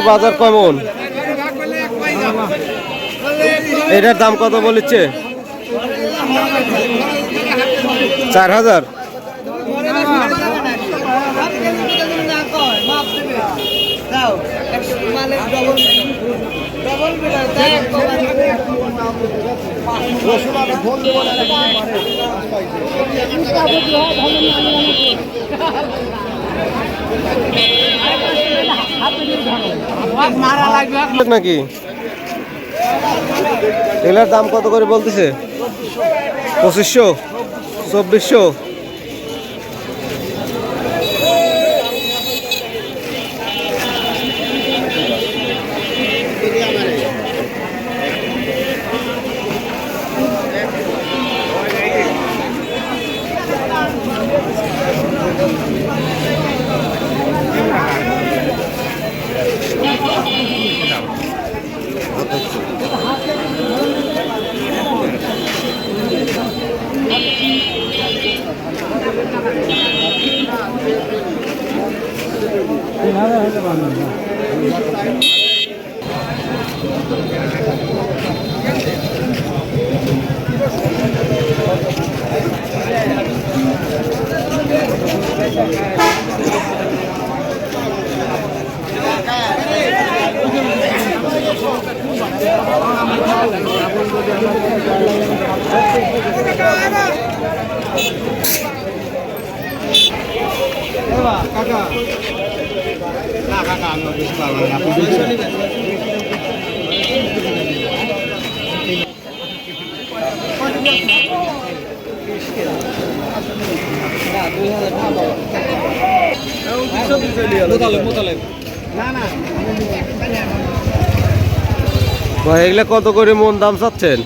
বাজার কেমন? এটার দাম কত বলেছে? চার হাজার। নাকি? এগুলার দাম কত করে বলতেছে? পঁচিশশো? চব্বিশশো? কাকা ভাই এগুলা কত করে মন দাম চাচ্ছেন?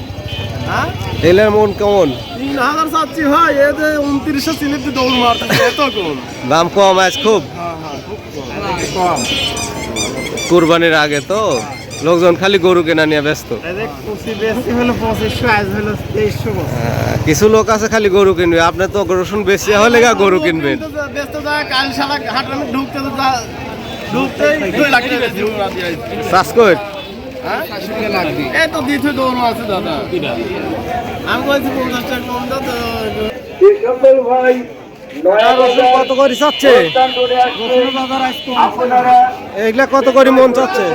এগুলার মন কেমন? তিন হাজার চাচ্ছি ভাই উনত্রিশশো দৌড় এত কম। দাম কম আজ খুব। কুরবানির আগে তো লোকজন খালি গরু কেনা নিয়ে ব্যস্ত। আহ, কিছু লোক আছে খালি গরু কিনবে আপনি তো রসুন বেশি হলে গা গরু কিনবেন। আমি হ্যাঁ? বলছি পঞ্চাশ টাকা ভাই রসুন কত করে চাচ্ছে এগুলা কত করে মন চাচ্ছে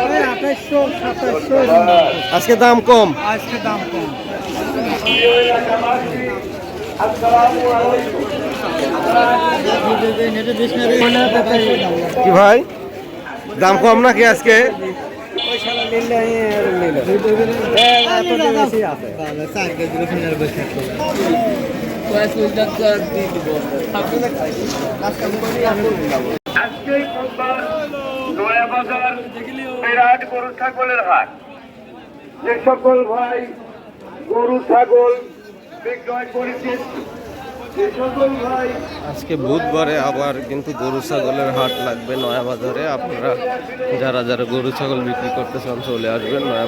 আজকে দাম কম আজকে দাম কি ভাই দাম কম নাকি আজকে হাট যে সকল ভাই গরু ছাগল বিক্রয় করেছেন আজকে বুধবারে আবার কিন্তু গরু ছাগলের হাট লাগবে নয়া বাজারে। আপনারা যারা যারা গরু ছাগল বিক্রি করতে চান চলে আসবেন নয়া